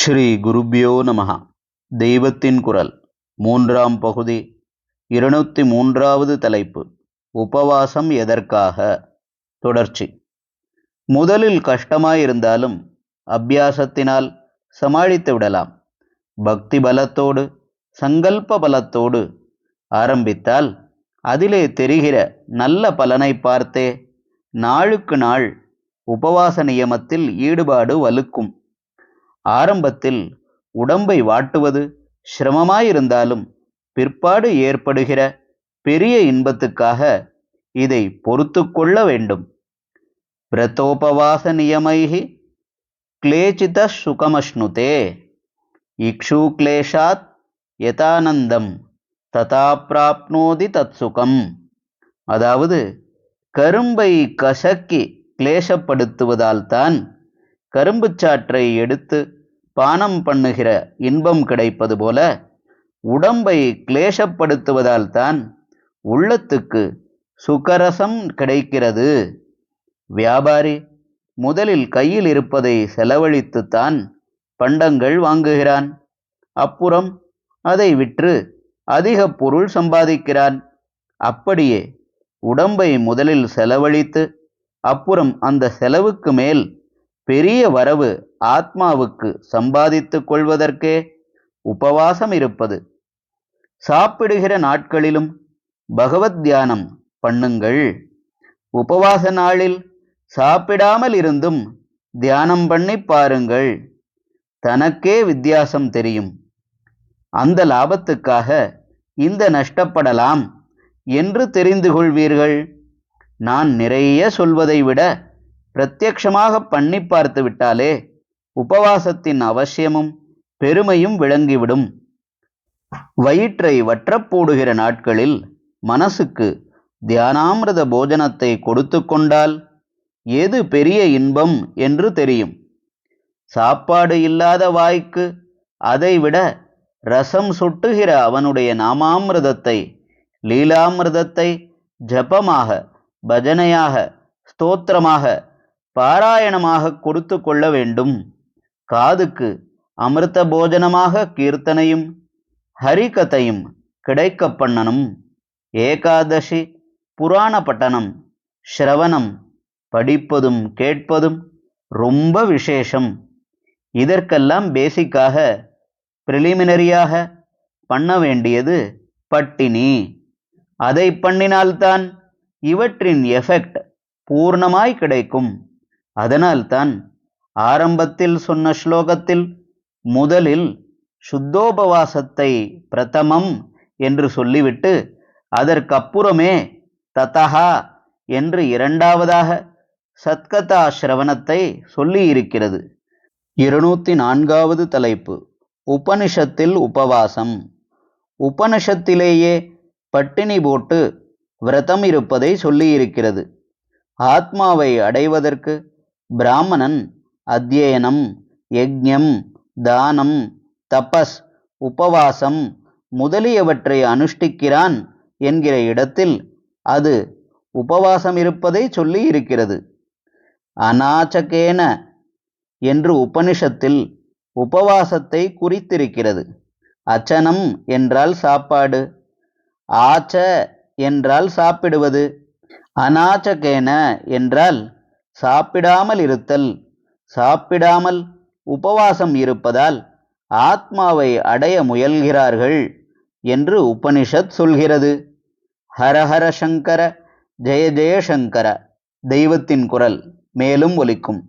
ஸ்ரீ குருபியோ நமஹ. தெய்வத்தின் குரல் மூன்றாம் பகுதி இருநூத்தி மூன்றாவது தலைப்பு உபவாசம் எதற்காக? தொடர்ச்சி. முதலில் கஷ்டமாயிருந்தாலும் அபியாசத்தினால் சமாளித்து விடலாம். பக்தி பலத்தோடு சங்கல்ப பலத்தோடு ஆரம்பித்தால் அதிலே தெரிகிற நல்ல பலனை பார்த்தே நாளுக்கு நாள் உபவாச நியமத்தில் ஈடுபாடு வலுக்கும். ஆரம்பத்தில் உடம்பை வாட்டுவது சிரமமாயிருந்தாலும் பிற்பாடு ஏற்படுகிற பெரிய இன்பத்துக்காக இதை பொறுத்து கொள்ள வேண்டும். பிரதோபவாச நியமைகி கிளேச்சித சுகமஷ்ணுதே இக்ஷூக்லேஷாத் யதானந்தம் ததா பிராப்னோதி தத் சுகம் அதாவது கரும்பை கசக்கி கிளேசப்படுத்துவதால் தான் கரும்புச்சாற்றை எடுத்து பானம் பண்ணுகிற இன்பம் கிடைப்பது போல உடம்பை கிளேசப்படுத்துவதால் தான் உள்ளத்துக்கு சுகரசம் கிடைக்கிறது. வியாபாரி முதலில் கையில் இருப்பதை செலவழித்துத்தான் பண்டங்கள் வாங்குகிறான். அப்புறம் அதை விற்று அதிக பொருள் சம்பாதிக்கிறான். அப்படியே உடம்பை முதலில் செலவழித்து அப்புறம் அந்த செலவுக்கு மேல் பெரிய வரவு ஆத்மாவுக்கு சம்பாதித்துக் கொள்வதற்கே உபவாசம் இருப்பது. சாப்பிடுகிற நாட்களிலும் பகவத் தியானம் பண்ணுங்கள். உபவாச நாளில் சாப்பிடாமல் இருந்தும் தியானம் பண்ணி பாருங்கள். தனக்கே வித்தியாசம் தெரியும். அந்த லாபத்துக்காக இந்த நஷ்டப்படலாம் என்று தெரிந்து கொள்வீர்கள். நான் நிறைய சொல்வதை விட பிரத்யக்ஷமாக பண்ணி பார்த்து விட்டாலே உபவாசத்தின் அவசியமும் பெருமையும் விளங்கிவிடும். வயிற்றை வற்றப்போடுகிற நாட்களில் மனசுக்கு தியானாமிரத போஜனத்தை கொடுத்து கொண்டால் எது பெரிய இன்பம் என்று தெரியும். சாப்பாடு இல்லாத வாய்க்கு அதைவிட ரசம் சுட்டுகிற அவனுடைய நாமாமிரதத்தை லீலாமிரதத்தை ஜபமாக பஜனையாக ஸ்தோத்திரமாக பாராயணமாக கொடுத்து கொள்ள வேண்டும். காதுக்கு அமிர்த போஜனமாக கீர்த்தனையும் ஹரிகதையும் கிடைக்க பண்ணனும். ஏகாதசி புராண பட்டணம் ஸ்ரவணம் படிப்பதும் கேட்பதும் ரொம்ப விசேஷம். இதற்கெல்லாம் பேசிக்காக ப்ரிலிமினரியாக பண்ண வேண்டியது பட்டினி. அதை பண்ணினால்தான் இவற்றின் எஃபெக்ட் பூர்ணமாய் கிடைக்கும். அதனால்தான் ஆரம்பத்தில் சொன்ன ஸ்லோகத்தில் முதலில் சுத்தோபவாசத்தை பிரதமம் என்று சொல்லிவிட்டு அதற்கப்புறமே ததஹா என்று இரண்டாவதாக சத்கதா சிரவணத்தை சொல்லியிருக்கிறது. இருநூத்தி நான்காவது தலைப்பு. உபனிஷத்தில் உபவாசம். உபனிஷத்திலேயே பட்டினி போட்டு விரதம் இருப்பதை சொல்லியிருக்கிறது. ஆத்மாவை அடைவதற்கு பிராமணன் அத்தியனம் யஜ்ஞம் தானம் தபஸ் உபவாசம் முதலியவற்றை அனுஷ்டிக்கிறான் என்கிற இடத்தில் அது உபவாசம் இருப்பதை சொல்லி இருக்கிறது அநாச்சகேன என்று உபனிஷத்தில் உபவாசத்தை குறித்திருக்கிறது. அச்சனம் என்றால் சாப்பாடு. ஆச்ச என்றால் சாப்பிடுவது. அநாச்சகேன என்றால் சாப்பிடாமல் இருத்தல் சாப்பிடாமல் உபவாசம் இருப்பதால் ஆத்மாவை அடைய முயல்கிறார்கள் என்று உபனிஷத் சொல்கிறது. ஹரஹர சங்கர ஜெய ஜெயசங்கர தெய்வத்தின் குரல் மேலும் ஒலிக்கும்.